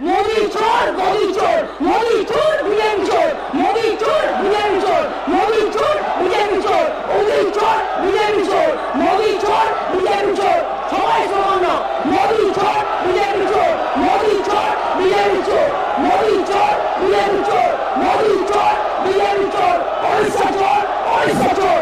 মোদি চোর গদি চোর মোদি চোর বিলেন চোর মোদি চোর বিলেন চোর মোদি চোর বিলেন চোর মোদি চোর বিলেন চোর মোদি চোর বিলেন চোর সবাই সমান মোদি চোর বিলেন চোর মোদি চোর বিলেন চোর মোদি চোর বিলেন চোর মোদি চোর বিলেন চোর ওড়িশা চোর ওড়িশা চোর